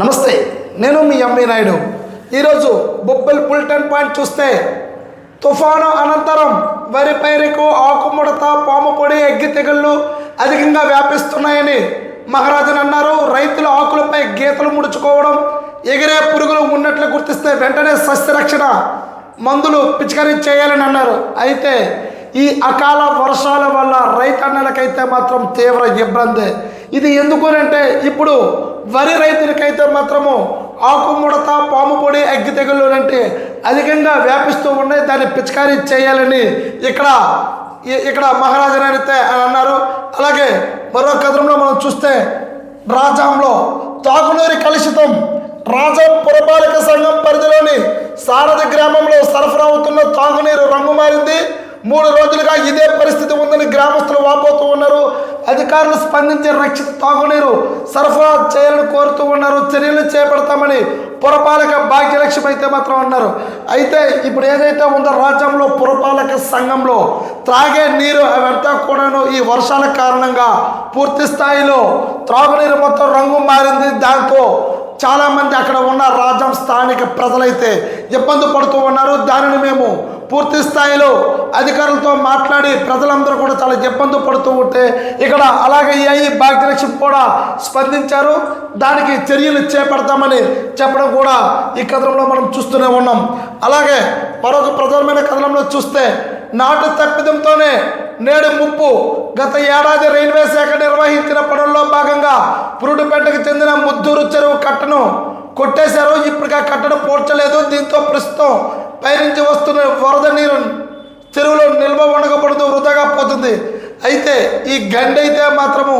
నమస్తే నేను మీ ఎంవి నాయుడు. ఈరోజు బొబ్బల్ బుల్టన్ పాయింట్ చూస్తే తుఫాను అనంతరం వరి పైరుకు ఆకుముడత పాము పొడి అగ్గి తెగుళ్ళు అధికంగా వ్యాపిస్తున్నాయని మహారాజన్ అన్నారు. రైతులు ఆకులపై గీతలు ముడుచుకోవడం ఎగిరే పురుగులు ఉన్నట్లు గుర్తిస్తే వెంటనే సస్యరక్షణ మందులు పిచికారీ చేయాలని అన్నారు. అయితే ఈ అకాల వర్షాల వల్ల రైతన్నలకైతే మాత్రం తీవ్ర ఇబ్బంది. ఇది ఎందుకు అంటే ఇప్పుడు వరి రైతులకైతే మాత్రము ఆకుముడత పాము పొడి అగ్గి తెగుళ్ళు అంటే అధికంగా వ్యాపిస్తూ ఉన్నాయి. దాన్ని పిచికారీ చేయాలని ఇక్కడ ఇక్కడ మహారాజు అయితే అని అన్నారు. అలాగే మరో కథనంలో మనం చూస్తే రాజాంలో తాగునీరు కలుషితం. రాజా పురపాలక సంఘం పరిధిలోని సారథి గ్రామంలో సరఫరా అవుతున్న తాగునీరు రంగు మారింది. మూడు రోజులు ఇదే పరిస్థితి ఉందని గ్రామస్తులు వాపోతూ ఉన్నారు. అధికారులు స్పందించి రక్షిత తాగునీరు సరఫరా చేయాలని కోరుతూ ఉన్నారు. చర్యలు చేపడతామని పురపాలక భాగ్యలక్ష్యం అయితే మాత్రం అన్నారు. అయితే ఇప్పుడు ఏదైతే ఉందో రాజ్యంలో పురపాలక సంఘంలో త్రాగే నీరు అవంతా కూడాను ఈ వర్షాల కారణంగా పూర్తి స్థాయిలో త్రాగునీరు మొత్తం రంగు మారింది. దాంతో చాలామంది అక్కడ ఉన్న రాజ్యం స్థానిక ప్రజలైతే ఇబ్బంది పడుతూ ఉన్నారు. దానిని మేము పూర్తి స్థాయిలో అధికారులతో మాట్లాడి ప్రజలందరూ కూడా చాలా ఇబ్బంది పడుతూ ఉంటే ఇక్కడ అలాగే ఏఐ భాగ్యలక్ష్మి కూడా స్పందించారు. దానికి చర్యలు చేపడతామని చెప్పడం కూడా ఈ కథనంలో మనం చూస్తూనే ఉన్నాం. అలాగే మరొక ప్రధానమైన కథనంలో చూస్తే నాటు తప్పిదంతోనే నేడు ముప్పు గత ఏడాది రైల్వే శాఖ నిర్వహించిన పనుల్లో భాగంగా పురుడుపేటకు చెందిన ముద్దూరు చెరువు కట్టను కొట్టేశారు. ఇప్పటికి ఆ కట్టను పూడ్చలేదు దీంతో ప్రస్తుతం పైనుంచి వస్తున్న వరద నీరు చెరువులో నిల్వ ఉండకపోవడంతో వృధాగా పోతుంది. అయితే ఈ గండి అయితే మాత్రము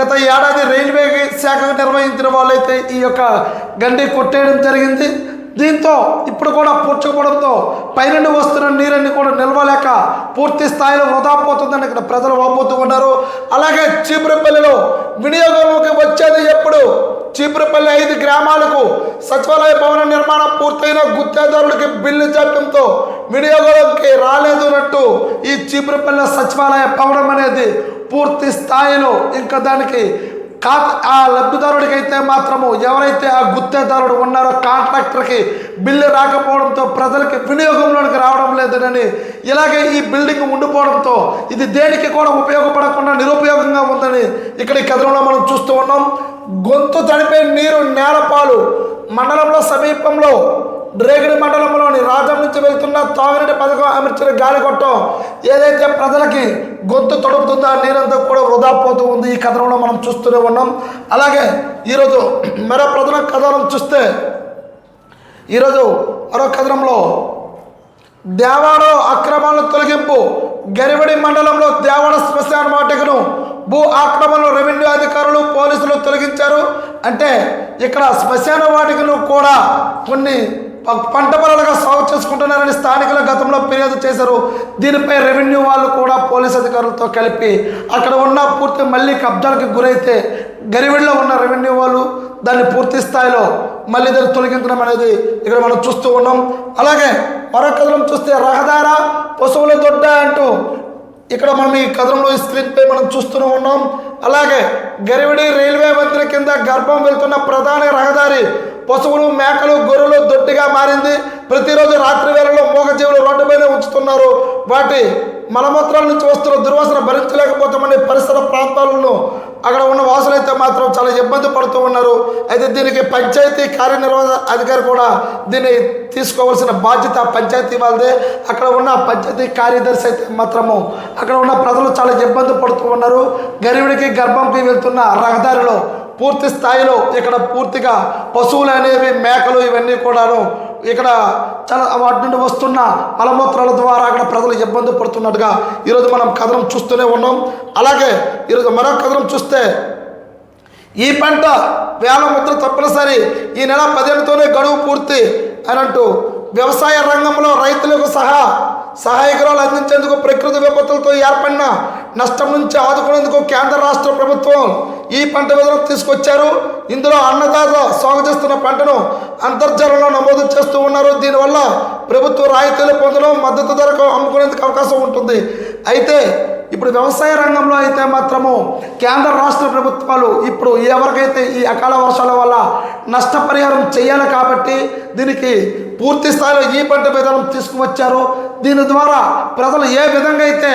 గత ఏడాది రైల్వే శాఖ నిర్వహించిన వాళ్ళైతే ఈ యొక్క గండి కొట్టేయడం జరిగింది. దీంతో ఇప్పుడు కూడా పూడ్చకపోవడంతో పైనుండి వస్తున్న నీరన్ని కూడా నిల్వలేక పూర్తి స్థాయిలో వృధా పోతుందని ఇక్కడ ప్రజలు వాపోతూ ఉన్నారు అలాగే చీపురపల్లిలో వినియోగంలోకి వచ్చేది ఎప్పుడు? చీపురపల్లి ఐదు గ్రామాలకు సచివాలయ భవన నిర్మాణం పూర్తయిన గుత్తేదారులకి బిల్లు చెప్పడంతో వినియోగంలోకి రాలేదు అన్నట్టు ఈ చీపురపల్లి సచివాలయ భవనం అనేది పూర్తి స్థాయిలో ఇంకా దానికి కా ఆ లబ్ధిదారుడికైతే మాత్రము ఎవరైతే ఆ గుత్తేదారుడు ఉన్నారో కాంట్రాక్టర్కి బిల్లు రాకపోవడంతో ప్రజలకి వినియోగంలోనికి రావడం లేదనని ఇలాగే ఈ బిల్డింగ్ ఉండిపోవడంతో ఇది దేనికి కూడా ఉపయోగపడకుండా నిరుపయోగంగా ఉందని ఇక్కడ ఈ కథనంలో మనం చూస్తూ ఉన్నాం. గొంతు తడిపే నీరు నేలపాలు మండలంలో సమీపంలో రేగిడి మండలంలోని రాజం నుంచి వెళ్తున్న తాగునీటి పథకం అమర్చిన గాలిగొట్టం ఏదైతే ప్రజలకి గొంతు తడుపుతుందో ఆ నీరంతా కూడా వృధా పోతూ ఉంది ఈ కథనంలో మనం చూస్తూనే ఉన్నాం. అలాగే ఈరోజు మరో ప్రజల కథనం చూస్తే ఈరోజు మరో కథనంలో దేవాడ అక్రమాల తొలగింపు గరివడి మండలంలో దేవాడ శ్మశాన వాటికను భూ ఆక్రమణలు రెవెన్యూ అధికారులు పోలీసులు తొలగించారు. అంటే ఇక్కడ శ్మశాన వాటికను కూడా కొన్ని పంట పొలాలుగా సాగు చేసుకుంటున్నారని స్థానికులు గతంలో ఫిర్యాదు చేశారు. దీనిపై రెవెన్యూ వాళ్ళు కూడా పోలీస్ అధికారులతో కలిపి అక్కడ ఉన్న పూర్తి మళ్ళీ కబ్జాలకు గురైతే గరివిడిలో ఉన్న రెవెన్యూ వాళ్ళు దాన్ని పూర్తి స్థాయిలో మళ్ళీ దాన్ని తొలగించడం అనేది ఇక్కడ మనం చూస్తూ ఉన్నాం. అలాగే మరొక కథనం చూస్తే రహదార పశువుల దొడ్డ అంటూ ఇక్కడ మనం ఈ కథనంలో ఈ స్క్రీన్పై మనం చూస్తూనే ఉన్నాం. అలాగే గరివిడి రైల్వే వంతెన కింద గర్భం వెళ్తున్న ప్రధాన రహదారి పశువులు మేకలు గొర్రె దొడ్డిగా మారింది. ప్రతిరోజు రాత్రి వేళలో మూగజీవులు రోడ్డుపైనే ఉంచుతున్నారు. వాటి మలమూత్రాల నుంచి వస్తున్న దుర్వాసన భరించలేకపోతామని పరిసర ప్రాంతాలను అక్కడ ఉన్న వాసులైతే మాత్రం చాలా ఇబ్బంది పడుతూ ఉన్నారు. అయితే దీనికి పంచాయతీ కార్యనిర్వహణ అధికారి కూడా దీన్ని తీసుకోవాల్సిన బాధ్యత పంచాయతీ వాళ్ళదే. అక్కడ ఉన్న పంచాయతీ కార్యదర్శి అయితే మాత్రము అక్కడ ఉన్న ప్రజలు చాలా ఇబ్బంది పడుతూ ఉన్నారు. గరివిడికి గర్భంకి వెళ్తున్న రహదారిలో పూర్తి స్థాయిలో ఇక్కడ పూర్తిగా పశువులు అనేవి మేకలు ఇవన్నీ కూడాను ఇక్కడ చాలా వాటి నుండి వస్తున్న మలమూత్రాల ద్వారా అక్కడ ప్రజలు ఇబ్బంది పడుతున్నట్టుగా ఈరోజు మనం కథనం చూస్తూనే ఉన్నాం. అలాగే ఈరోజు మరో కథనం చూస్తే ఈ పంట వేల ముద్ర తప్పనిసరి ఈ నెల పదిహేనుతోనే గడువు పూర్తి అని అంటూ వ్యవసాయ రంగంలో రైతులకు సహా సహాయకురాలు అందించేందుకు ప్రకృతి విపత్తులతో ఏర్పడిన నష్టం నుంచి ఆదుకునేందుకు కేంద్ర రాష్ట్ర ప్రభుత్వం ఈ పంట విధానం తీసుకొచ్చారు. ఇందులో అన్నదాత సాగు చేస్తున్న పంటను అంతర్జాలంలో నమోదు చేస్తూ ఉన్నారు. దీనివల్ల ప్రభుత్వ రాయితీలు పొందడం మద్దతు ధరకు అమ్ముకునేందుకు అవకాశం ఉంటుంది. అయితే ఇప్పుడు వ్యవసాయ రంగంలో అయితే మాత్రము కేంద్ర రాష్ట్ర ప్రభుత్వాలు ఇప్పుడు ఎవరికైతే ఈ అకాల వర్షాల వల్ల నష్టపరిహారం చేయాలి కాబట్టి దీనికి పూర్తి స్థాయిలో ఈ పంట విధానం తీసుకువచ్చారు. దీని ద్వారా ప్రజలు ఏ విధంగా అయితే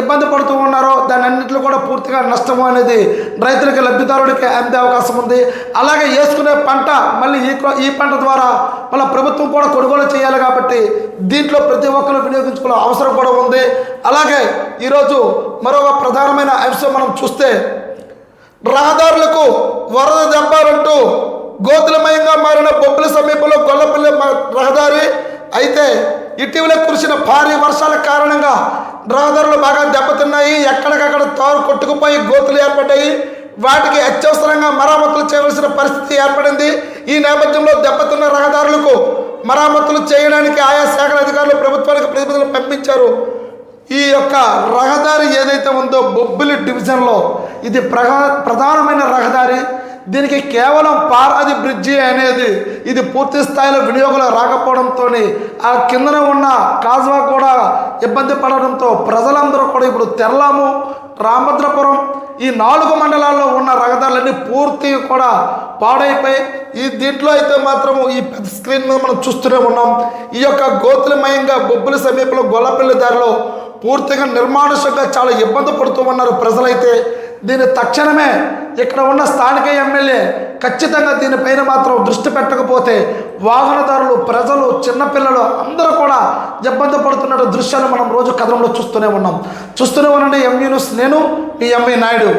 ఇబ్బంది పడుతూ ఉన్నారో దాని అన్నింటిలో కూడా పూర్తిగా నష్టం అనేది రైతులకి లబ్ధిదారుడికి అందే అవకాశం ఉంది. అలాగే వేసుకునే పంట మళ్ళీ ఈ ఈ పంట ద్వారా మళ్ళీ ప్రభుత్వం కూడా కొనుగోలు చేయాలి కాబట్టి దీంట్లో ప్రతి ఒక్కరు వినియోగించుకునే అవసరం కూడా ఉంది. అలాగే ఈరోజు మరొక ప్రధానమైన అంశం మనం చూస్తే రహదారులకు వరద దెబ్బాలంటూ గోతులమయంగా మారిన బొబ్బుల సమీపంలో గొల్లపల్లి రహదారి అయితే ఇటీవల కురిసిన భారీ వర్షాల కారణంగా రహదారులు బాగా దెబ్బతిన్నాయి. ఎక్కడికక్కడ తారు కొట్టుకుపోయి గోతులు ఏర్పడ్డాయి. వాటికి అత్యవసరంగా మరామతులు చేయవలసిన పరిస్థితి ఏర్పడింది. ఈ నేపథ్యంలో దెబ్బతిన్న రహదారులకు మరామతులు చేయడానికి ఆయా శాఖల అధికారులు ప్రభుత్వానికి ప్రతినిధులు పంపించారు. ఈ యొక్క రహదారి ఏదైతే ఉందో బొబ్బిలి డివిజన్లో ఇది ప్రగా ప్రధానమైన రహదారి. దీనికి కేవలం పార్వతి బ్రిడ్జి అనేది ఇది పూర్తి స్థాయిలో వినియోగంలో రాకపోవడంతో ఆ కిందన ఉన్న కాజ్వా కూడా ఇబ్బంది పడడంతో ప్రజలందరూ కూడా ఇప్పుడు తెరలాము రామభద్రపురం ఈ నాలుగు మండలాల్లో ఉన్న రహదారులన్నీ పూర్తిగా కూడా పాడైపోయి ఈ దీంట్లో అయితే మాత్రం ఈ పెద్ద స్క్రీన్ మీద మనం చూస్తూనే ఉన్నాం. ఈ యొక్క గోతులమయంగా బొబ్బుల సమీపంలో గొల్లపల్లి దారిలో పూర్తిగా నిర్మానుషంగా చాలా ఇబ్బంది పడుతూ ఉన్నారు ప్రజలైతే. దీని తక్షణమే ఇక్కడ ఉన్న స్థానిక ఎమ్మెల్యే ఖచ్చితంగా దీనిపైన మాత్రం దృష్టి పెట్టకపోతే వాహనదారులు ప్రజలు చిన్నపిల్లలు అందరూ కూడా ఇబ్బంది పడుతున్న దృశ్యాలు మనం రోజు కథనంలో చూస్తూనే ఉన్నాం. చూస్తూనే ఉండండి ఎంఈ న్యూస్ నేను మీ ఎంఈ నాయుడు.